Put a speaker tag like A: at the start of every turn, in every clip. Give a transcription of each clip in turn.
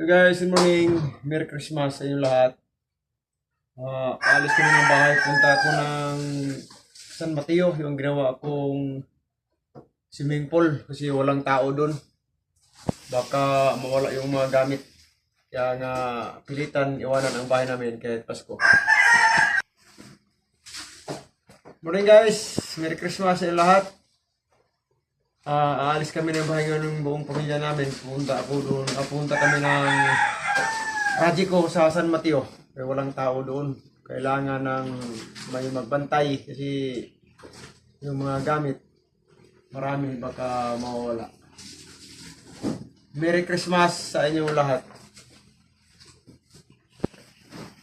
A: So guys, good morning. Merry Christmas sa inyo lahat. Ah, alis kami ng bahay. Punta ako ng San Mateo, yung ginawa akong swimming pool kasi walang tao doon. Baka mawala yung mga gamit. Kaya nga pilitan iwanan ang bahay namin kahit Pasko. Morning guys! Merry Christmas sa inyo lahat. Ah, aalis kami ng bahay ng buong pamilya namin. Punta ako doon. punta kami ng Rajiko sa San Mateo. Kaya walang tao doon. Kailangan ng may magbantay kasi yung mga gamit marami baka mawala. Merry Christmas sa inyong lahat.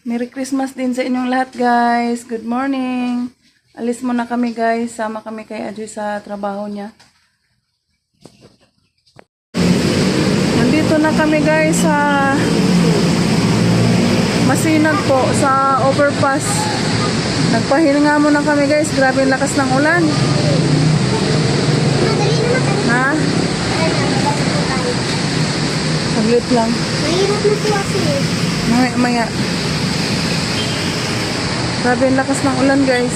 B: Merry Christmas din sa inyong lahat, guys. Good morning. Alis muna kami, guys. Sama kami kay Ajoy sa trabaho niya. Nandito na kami, guys, sa Masinag po, sa overpass. Nagpahinga muna kami, guys. Grabe ang lakas ng ulan. Ha? Saglit lang.
C: Mahirap na po kasi.
B: Maya, maya. Grabe ang lakas ng ulan, guys.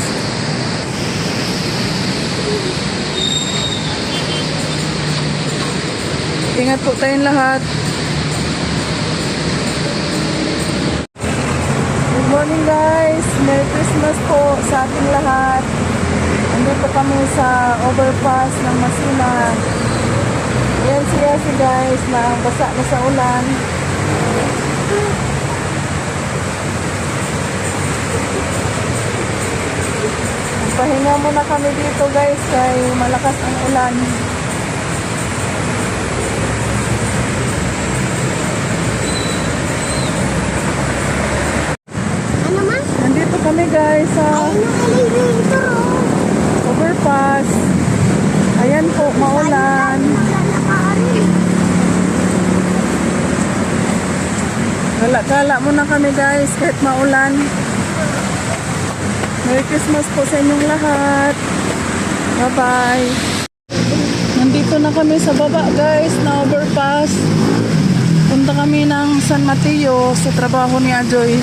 B: Ingat po tayong lahat. Good morning, guys. Merry Christmas po sa ating lahat. Andito kami sa overpass ng Masinan. Ayan siya si guys basa na sa ulan. Pahinga muna kami dito guys kay malakas ang ulan.
C: Ano ma?
B: Nandito kami guys sa
C: Ayun yung elevator oh.
B: overpass. Ayan po, maulan.
C: Wala na kaari.
B: Gala-gala muna kami guys kahit maulan. Merry Christmas po sa inyong lahat. Bye-bye. Nandito na kami sa baba guys na overpass. Punta kami ng San Mateo sa trabaho ni Ajoy.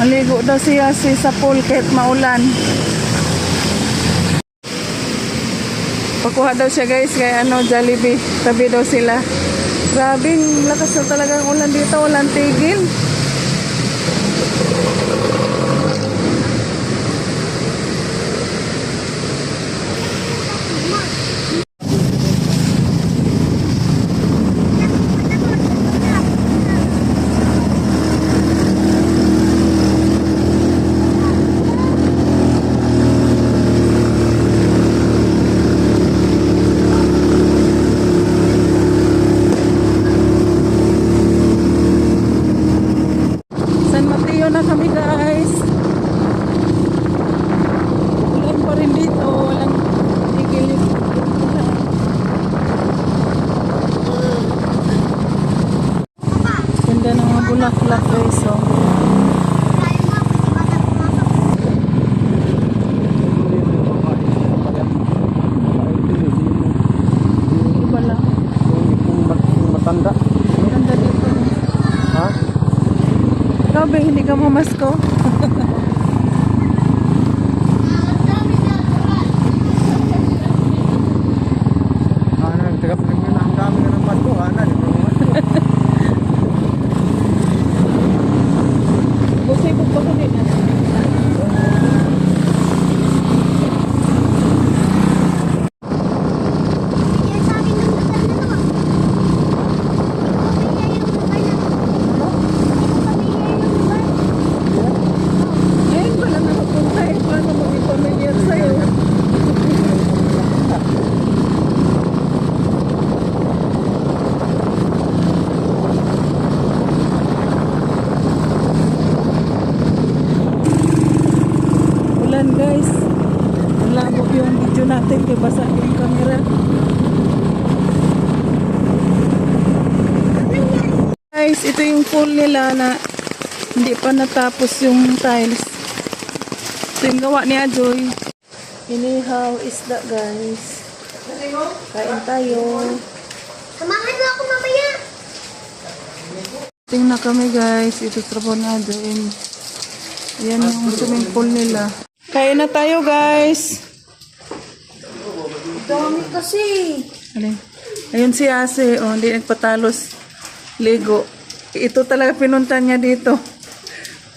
B: Maligo daw siya si sa pool kahit maulan. Pakuha daw siya guys kay ano Jollibee. Tabi daw sila. Grabing lakas na talaga ang ulan dito. Walang tigil. San Mateo na kami guys. Ulan pa rin dito. Walang tigil. Ganda ng mga bulaklak guys. Pala.
A: Matanda.
B: Ganda dito.
A: Ha?
B: Grabe, hindi ka mamasko.
A: Ano, taga na ang dami na ng pato. Ano,
B: Busi po pa ko din.
C: Yan sa akin ng lugar na to. Pamilya yung lugar na to. Pamilya yung lugar.
B: Ngayon pa lang nakapunta eh. Paano mag-familiar sa'yo? Ulan guys. Labo yung video natin kaya basa yung camera. Guys, ito yung pool nila na hindi pa natapos yung tiles. Ito yung gawa ni Ajoy. Inihaw isda guys. Kain tayo.
C: Samahan mo ako mamaya.
B: Dumating na kami guys. Ito trabaho na din. Ayan yung swimming pool nila. Kain na tayo guys.
C: Dami kasi.
B: Alin? Ayun si Ase. Oh, hindi nagpatalos. Ligo. Ito talaga pinunta niya dito.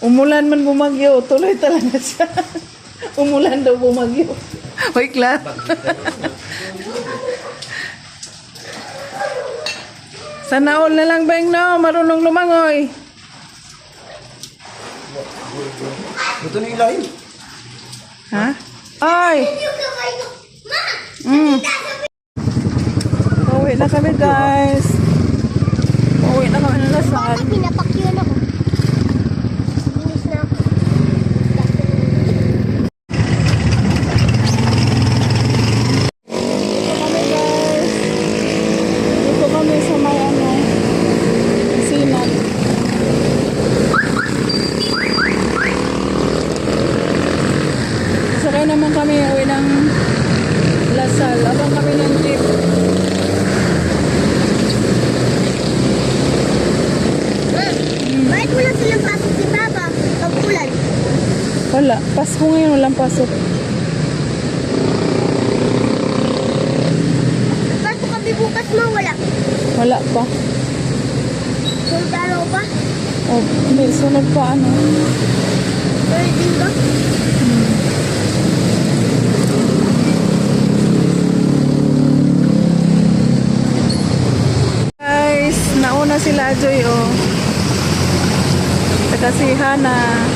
B: Umulan man bumagyo. Tuloy talaga siya. Umulan daw bumagyo. Wait lang. Sana all na lang bang no, marunong lumangoy.
A: Ito na yung lahin.
B: Ha? Ay! Mm. Uwi na kami guys. Uwi na kami ng Lasal.
C: Bakit pinapakyan ako? Binis na ako.
B: Dito kami guys. Dito kami sa may ano, sinan. Sakay naman kami uwi ng Lasal. Abang kami ng jeep.
C: Bakit wala silang pasok si Papa? Pag ulan.
B: Wala. Pasko ngayon walang pasok.
C: Pasok kami bukas mo, wala.
B: Wala pa.
C: Sunod araw pa?
B: Oh, hindi. Sunod pa ano.
C: Din ba?
B: Guys, sila Joy o. Oh. Saka si Hannah.